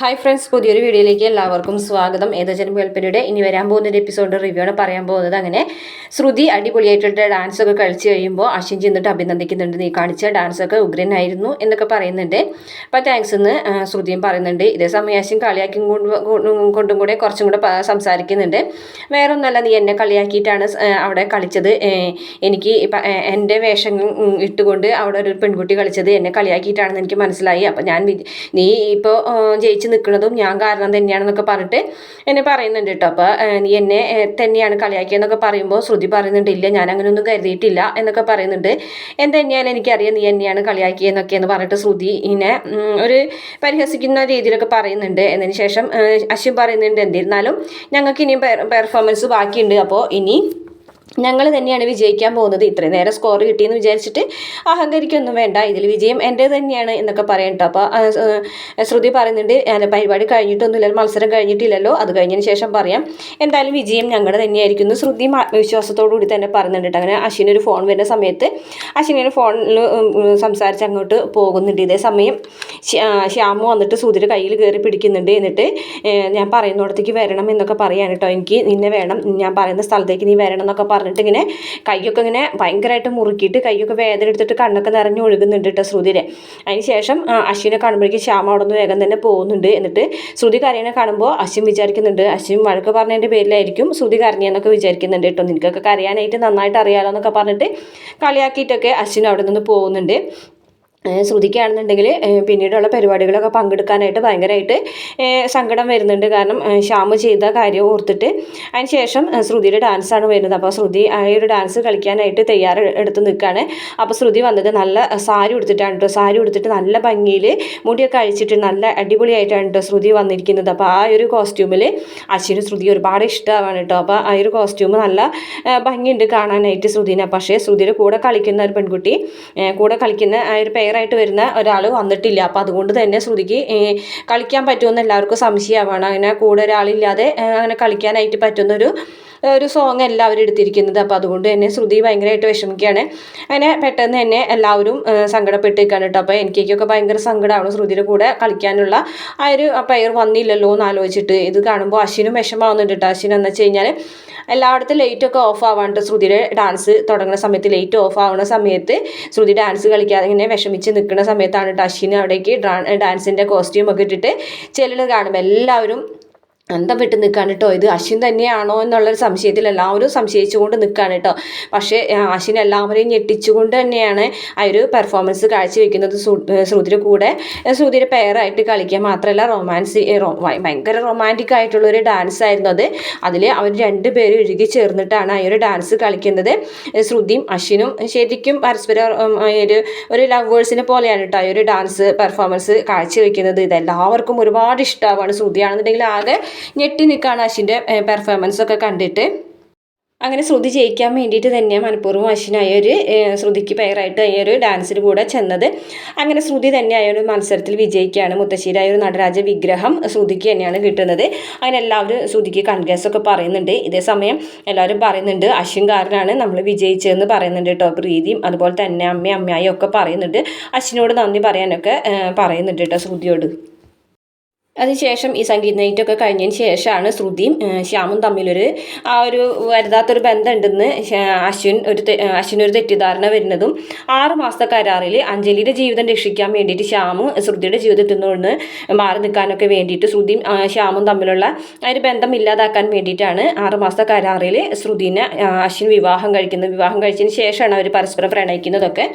Hi friends പുതിയൊരു വീഡിയോയിലേക്ക് എല്ലാവർക്കും സ്വാഗതം. ഏതജനം കേൾപ്പനയുടെ ഇനി വരാൻ പോകുന്ന ഒരു എപ്പിസോഡ് റിവ്യൂ ആണ് പറയാൻ പോകുന്നത്. അങ്ങനെ ശ്രുതി അടിപൊളിയായിട്ടുള്ള ഡാൻസ് ഒക്കെ കളിച്ച് കഴിയുമ്പോൾ അശ്വിൻ ചെന്നിട്ട് അഭിനന്ദിക്കുന്നുണ്ട്. നീ കാണിച്ച ഡാൻസ് ഒക്കെ ഉഗ്രനായിരുന്നു എന്നൊക്കെ പറയുന്നുണ്ട്. അപ്പോൾ താങ്ക്സ് എന്ന് ശ്രുതിയും പറയുന്നുണ്ട്. ഇതേ സമയം അശ്വിൻ കളിയാക്കി കൊണ്ട് കൂടെ കുറച്ചും കൂടെ സംസാരിക്കുന്നുണ്ട്. വേറെ ഒന്നല്ല നീ എന്നെ കളിയാക്കിയിട്ടാണ് അവിടെ കളിച്ചത്. എനിക്ക് എന്റെ വേഷം ഇട്ടുകൊണ്ട് അവിടെ ഒരു പെൺകുട്ടി കളിച്ചത് എന്നെ കളിയാക്കിയിട്ടാണെന്ന് എനിക്ക് മനസ്സിലായി. അപ്പോൾ ഞാൻ നീ ഇപ്പോൾ ജയിച്ച് നിൽക്കുന്നതും ഞാൻ കാരണം തന്നെയാണെന്നൊക്കെ പറഞ്ഞിട്ട് എന്നെ പറയുന്നുണ്ട് കേട്ടോ അപ്പോൾ നീ എന്നെ തന്നെയാണ് കളിയാക്കിയെന്നൊക്കെ പറയുമ്പോൾ ശ്രുതി പറയുന്നുണ്ട് ഇല്ല ഞാൻ അങ്ങനെയൊന്നും കരുതിയിട്ടില്ല എന്നൊക്കെ പറയുന്നുണ്ട്. എന്തെന്നെയാലും എനിക്കറിയാം നീ എന്നെയാണ് കളിയാക്കിയെന്നൊക്കെ എന്ന് പറഞ്ഞിട്ട് ശ്രുതി ഇങ്ങനെ ഒരു പരിഹസിക്കുന്ന രീതിയിലൊക്കെ പറയുന്നുണ്ട്. എന്നതിന് ശേഷം അശ്വിൻ പറയുന്നുണ്ട് എന്നിരുന്നാലും ഞങ്ങൾക്ക് ഇനിയും പെർഫോമൻസ് ബാക്കിയുണ്ട്. അപ്പോൾ ഇനി ഞങ്ങൾ തന്നെയാണ് വിജയിക്കാൻ പോകുന്നത്. ഇത്രയും നേരം സ്കോർ കിട്ടിയെന്ന് വിചാരിച്ചിട്ട് അഹങ്കരിക്കൊന്നും വേണ്ട. ഇതിൽ വിജയം എന്റെ തന്നെയാണ് എന്നൊക്കെ പറയണ്ട അപ്പോൾ ശ്രുതി പറയുന്നുണ്ട് "അല്ല, പരിപാടി കഴിഞ്ഞിട്ടൊന്നുമില്ലല്ലോ മത്സരം കഴിഞ്ഞിട്ടില്ലല്ലോ. അത് കഴിഞ്ഞതിന് ശേഷം പറയാം. എന്തായാലും വിജയം ഞങ്ങളുടെ തന്നെയായിരിക്കും എന്ന് ശ്രുതി ആത്മവിശ്വാസത്തോടു കൂടി തന്നെ പറയുന്നുണ്ട്. അങ്ങനെ അശ്വിനൊരു ഫോൺ വരുന്ന സമയത്ത് അശ്വിനൊരു ഫോണിൽ സംസാരിച്ച് അങ്ങോട്ട് പോകുന്നുണ്ട്. ഇതേ സമയം ശ്യാ- ശ്യാമു വന്നിട്ട് ശ്രുതിയുടെ കയ്യിൽ കയറി പിടിക്കുന്നുണ്ട്. എന്നിട്ട് ഞാൻ പറയുന്നിടത്തേക്ക് വരണം എന്നൊക്കെ പറയാണ് കേട്ടോ എനിക്ക് നിന്നെ വേണം ഞാൻ പറയുന്ന സ്ഥലത്തേക്ക് നീ വരണം എന്നൊക്കെ പറഞ്ഞിട്ട് ഇങ്ങനെ കൈയൊക്കെ ഇങ്ങനെ ഭയങ്കരമായിട്ട് മുറുക്കിയിട്ട് കൈയൊക്കെ വേദന എടുത്തിട്ട് കണ്ണൊക്കെ നിറഞ്ഞു ഒഴുകുന്നുണ്ട് കേട്ടോ ശ്രുതിരെ അതിന് ശേഷം അശ്വിനെ കാണുമ്പോഴേക്കും ശ്യാമ അവിടെ നിന്ന് വേഗം തന്നെ പോകുന്നുണ്ട്. എന്നിട്ട് ശ്രുതി കരയനെ കാണുമ്പോൾ അശ്വിൻ വിചാരിക്കുന്നുണ്ട് അശ്വിൻ വഴക്ക് പറഞ്ഞതിന്റെ പേരിലായിരിക്കും ശ്രുതി കരഞ്ഞെന്നൊക്കെ വിചാരിക്കുന്നുണ്ട് കേട്ടോ നിനക്കൊക്കെ കരയാനായിട്ട് നന്നായിട്ട് അറിയാലോ എന്നൊക്കെ പറഞ്ഞിട്ട് കളിയാക്കിയിട്ടൊക്കെ അശ്വിൻ അവിടെ നിന്ന് പോകുന്നുണ്ട്. ശ്രുതിക്കാണെന്നുണ്ടെങ്കിൽ ഏഹ് പിന്നീടുള്ള പരിപാടികളൊക്കെ പങ്കെടുക്കാനായിട്ട് ഭയങ്കരമായിട്ട് സങ്കടം വരുന്നുണ്ട്. കാരണം ശ്യാമു ചെയ്ത കാര്യം ഓർത്തിട്ട് അതിന് ശേഷം ശ്രുതിയുടെ ഡാൻസാണ് വരുന്നത്. അപ്പോൾ ശ്രുതി ആ ഒരു ഡാൻസ് കളിക്കാനായിട്ട് തയ്യാറ് എടുത്ത് നിൽക്കുകയാണ് അപ്പോൾ ശ്രുതി വന്നത് നല്ല സാരി ഉടുത്തിട്ടാണ് കേട്ടോ സാരി ഉടുത്തിട്ട് നല്ല ഭംഗിയിൽ മുടിയൊക്കെ അഴിച്ചിട്ട് നല്ല അടിപൊളിയായിട്ടാണ് കേട്ടോ ശ്രുതി വന്നിരിക്കുന്നത്. അപ്പോൾ ആ ഒരു കോസ്റ്റ്യൂമിൽ അശ്വിന് ശ്രുതി ഒരുപാട് ഇഷ്ടമാണ് കേട്ടോ അപ്പോൾ ആ ഒരു കോസ്റ്റ്യൂം നല്ല ഭംഗിയുണ്ട് കാണാനായിട്ട് ശ്രുതിനെ. പക്ഷേ ശ്രുതിയുടെ കൂടെ കളിക്കുന്ന ഒരു പെൺകുട്ടി കൂടെ കളിക്കുന്ന ആ ഒരു പെയറായിട്ട് വരുന്ന ഒരാൾ വന്നിട്ടില്ല. അപ്പോൾ അതുകൊണ്ട് തന്നെ ശ്രുതിക്ക് കളിക്കാൻ പറ്റുമെന്ന് എല്ലാവർക്കും സംശയമാണ്. അങ്ങനെ കൂടെ ഒരാളില്ലാതെ അങ്ങനെ കളിക്കാനായിട്ട് പറ്റുന്നൊരു ഒരു സോങ് എല്ലാവരും എടുത്തിരിക്കുന്നത്. അപ്പോൾ അതുകൊണ്ട് തന്നെ ശ്രുതി ഭയങ്കരമായിട്ട് വിഷമിക്കുകയാണ്. അങ്ങനെ പെട്ടെന്ന് തന്നെ എല്ലാവരും ഏഹ് സങ്കടപ്പെട്ടിരിക്കുകയാണ് കേട്ടോ. അപ്പോൾ എനിക്കൊക്കെ ഭയങ്കര സങ്കടമാണ് ശ്രുതിയുടെ കൂടെ കളിക്കാനുള്ള ആ ഒരു പെയർ വന്നില്ലല്ലോ എന്ന് ആലോചിച്ചിട്ട്. ഇത് കാണുമ്പോൾ അശ്വിനും വിഷമാവുന്നുണ്ട് കേട്ടോ. അശ്വിൻ എന്ന് വെച്ച് കഴിഞ്ഞാൽ എല്ലായിടത്തും ലൈറ്റൊക്കെ ഓഫ് ആവാണ്ട് ശ്രുതിയുടെ ഡാൻസ് തുടങ്ങുന്ന സമയത്ത് ലൈറ്റ് ഓഫ് ആവുന്ന സമയത്ത് ശ്രുതി ഡാൻസ് കളിക്കാതെ ഇങ്ങനെ വിഷമിച്ച് നിൽക്കുന്ന സമയത്താണ് അശ്വിന് അവിടേക്ക് ഡാൻസിന്റെ കോസ്റ്റ്യൂമൊക്കെ ഇട്ടിട്ട് ചെല്ലുന്നത് കാണുമ്പോൾ എല്ലാവരും അന്തം വിട്ട് നിൽക്കുകയാണ് കേട്ടോ ഇത് അശ്വിൻ തന്നെയാണോ എന്നുള്ളൊരു സംശയത്തിൽ എല്ലാവരും സംശയിച്ചുകൊണ്ട് നിൽക്കുകയാണ് കേട്ടോ പക്ഷേ അശ്വിൻ എല്ലാവരെയും ഞെട്ടിച്ചുകൊണ്ട് തന്നെയാണ് ആ ഒരു പെർഫോമൻസ് കാഴ്ചവെക്കുന്നത് ശ്രുതിയുടെ കൂടെ. ശ്രുതിയുടെ പെയറായിട്ട് കളിക്കുക മാത്രമല്ല റൊമാൻസ് ഭയങ്കര റൊമാന്റിക് ആയിട്ടുള്ള ഒരു ഡാൻസ് ആയിരുന്നു അത്. അതിൽ അവർ രണ്ടുപേരും ഇഴുകി ചേർന്നിട്ടാണ് ആ ഒരു ഡാൻസ് കളിക്കുന്നത്. ശ്രുതിയും അശ്വിനും ശരിക്കും പരസ്പരം ഒരു ഒരു ലവേഴ്സിനെ പോലെയാണ് കേട്ടോ ആ ഒരു ഡാൻസ് പെർഫോമൻസ് കാഴ്ചവെക്കുന്നത്. ഇതെല്ലാവർക്കും ഒരുപാട് ഇഷ്ടമാണ് ശ്രുതിയാണെന്നുണ്ടെങ്കിൽ ആകെ ഞെട്ടി നിൽക്കുകയാണ് അശ്വിന്റെ പെർഫോമൻസ് ഒക്കെ കണ്ടിട്ട്. അങ്ങനെ ശ്രുതി ജയിക്കാൻ വേണ്ടിയിട്ട് തന്നെയാണ് മനഃപൂർവം അശ്വിനായ ഒരു ശ്രുതിക്ക് പേരായിട്ട് ഈ ഒരു ഡാൻസിന് കൂടെ ചെന്നത്. അങ്ങനെ ശ്രുതി തന്നെ ആ മത്സരത്തിൽ വിജയിക്കുകയാണ്. മുത്തശ്ശേരി ഒരു നടരാജ വിഗ്രഹം ശ്രുതിക്ക് തന്നെയാണ് കിട്ടുന്നത്. അങ്ങനെ എല്ലാവരും ശ്രുതിക്ക് കൺഗ്രസ് ഒക്കെ പറയുന്നുണ്ട്. ഇതേ സമയം എല്ലാവരും പറയുന്നുണ്ട് അശ്വിൻ കാരനാണ് നമ്മൾ വിജയിച്ചതെന്ന് പറയുന്നുണ്ട് കേട്ടോ പ്രീതിയും. അതുപോലെ തന്നെ അമ്മയും അമ്മയായും ഒക്കെ പറയുന്നുണ്ട്. അശ്വിനോട് നന്ദി പറയാനൊക്കെ പറയുന്നുണ്ട് കേട്ടോ ശ്രുതിയോട്. അതിനുശേഷം ഈ സംഗീത നൈറ്റൊക്കെ കഴിഞ്ഞതിന് ശേഷമാണ് ശ്രുതിയും ശ്യാമും തമ്മിലൊരു ആ ഒരു വരുതാത്തൊരു ബന്ധമുണ്ടെന്ന് അശ്വിൻ ഒരു അശ്വിനൊരു തെറ്റിദ്ധാരണ വരുന്നതും ആറ് മാസത്തെ കരാറിൽ അഞ്ജലിയുടെ ജീവിതം രക്ഷിക്കാൻ വേണ്ടിയിട്ട് ശ്യാമും ശ്രുതിയുടെ ജീവിതത്തിൽ നിന്ന് മാറി നിൽക്കാനൊക്കെ വേണ്ടിയിട്ട് ശ്രുതിയും ശ്യാമും തമ്മിലുള്ള ആ ഒരു ബന്ധം ഇല്ലാതാക്കാൻ വേണ്ടിയിട്ടാണ് ആറ് മാസത്തെ കരാറിൽ ശ്രുതിനെ അശ്വിൻ വിവാഹം കഴിക്കുന്നത് വിവാഹം കഴിച്ചതിന് ശേഷമാണ് അവർ പരസ്പരം പ്രണയിക്കുന്നതൊക്കെ.